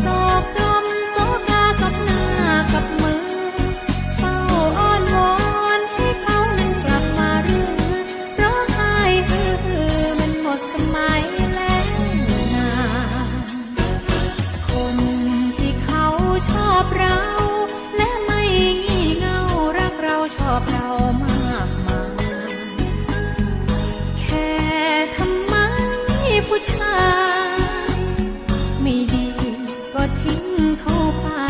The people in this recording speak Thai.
โศกกมโศกาสน้ากับมือ เฝ้าอ้อนวอนให้เขานั้นกลับมาหรือร้องไห้คือมันหมดสมัยแล้วนาคนที่เขาชอบเราและไม่งี่เง่ารักเราชอบเรามากมายแค่ทำไมผู้ชาย เข้าป